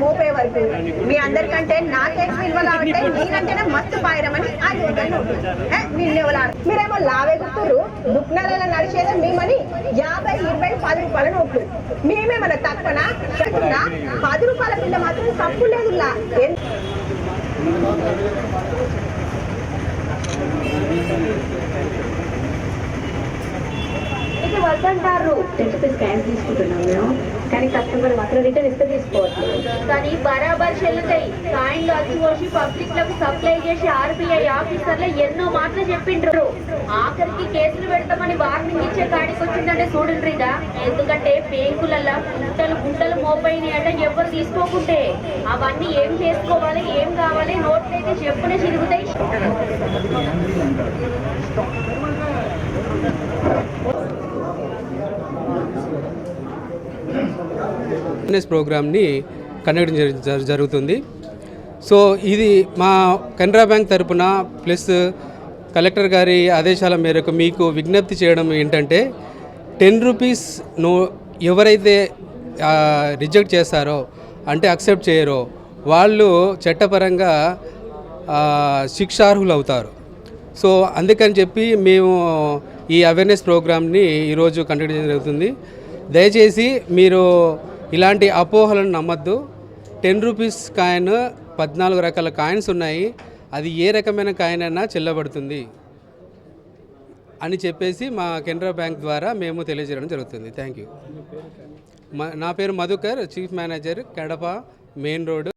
మోపే వరకు. మీ అందరికంటే నాకే విలువ కాబట్టి నేనంటేనే మస్తు పాయరమని ఆగిపోతాను మీరేమో లావే గుర్తురు దుఃఖనాలలో నడిచేదే మేమని యాభై ఇరవై పది రూపాయల నోట్లు. మేమే మన చెట్టున్నా పది రూపాయల పిల్ల మాత్రం తప్పు లేదు వద్దంటారు తీసుకుంటున్నాం మేము. కానీ కస్టమర్ మాత్రం రిటర్న్ ఇస్తే తీసుకోవట్లేదు కానీ బరాబర్ చెల్లుతాయి. కాయిన్లు అచ్చిపోసి పబ్లిక్లకు సప్లై చేసి ఆర్బీఐ ఆఫీసర్లు ఎన్నో మాటలు చెప్పిండ్రు. ఆఖరికి కేసులు పెడతామని వార్నింగ్ ఇచ్చే కాడికి వచ్చిందంటే చూడండిగా ఎందుకంటే బ్యాంకులల్లో గుంటలు గుంటలు మోపైనాయి అంటే ఎవరు తీసుకోకుంటే. అవన్నీ ఏం చేసుకోవాలి ఏం కావాలి నోట్లయితే చెప్పునే చిరుగుతాయి. ఫిట్నెస్ ప్రోగ్రామ్ని కండక్ట్ జరుగుతుంది. సో ఇది మా కెనరా బ్యాంక్ తరపున ప్లస్ కలెక్టర్ గారి ఆదేశాల మేరకు మీకు విజ్ఞప్తి చేయడం ఏంటంటే టెన్ రూపీస్ నో ఎవరైతే రిజెక్ట్ చేస్తారో అంటే అక్సెప్ట్ చేయరో వాళ్ళు చట్టపరంగా శిక్షార్హులు అవుతారు సో అందుకని చెప్పి మేము ఈ అవేర్నెస్ ప్రోగ్రామ్ని ఈరోజు కండక్ట్ చేయడం జరుగుతుంది. దయచేసి మీరు ఇలాంటి అపోహలను నమ్మద్దు. టెన్ రూపీస్ కాయిన్ పద్నాలుగు రకాల కాయిన్స్ ఉన్నాయి. అది ఏ రకమైన కాయిన్ అయినా చెల్లబడుతుంది అని చెప్పేసి మా కెనరా బ్యాంక్ ద్వారా మేము తెలియజేయడం జరుగుతుంది. థ్యాంక్ యూ మా నా పేరు Madhukar chief manager Kadapa main road.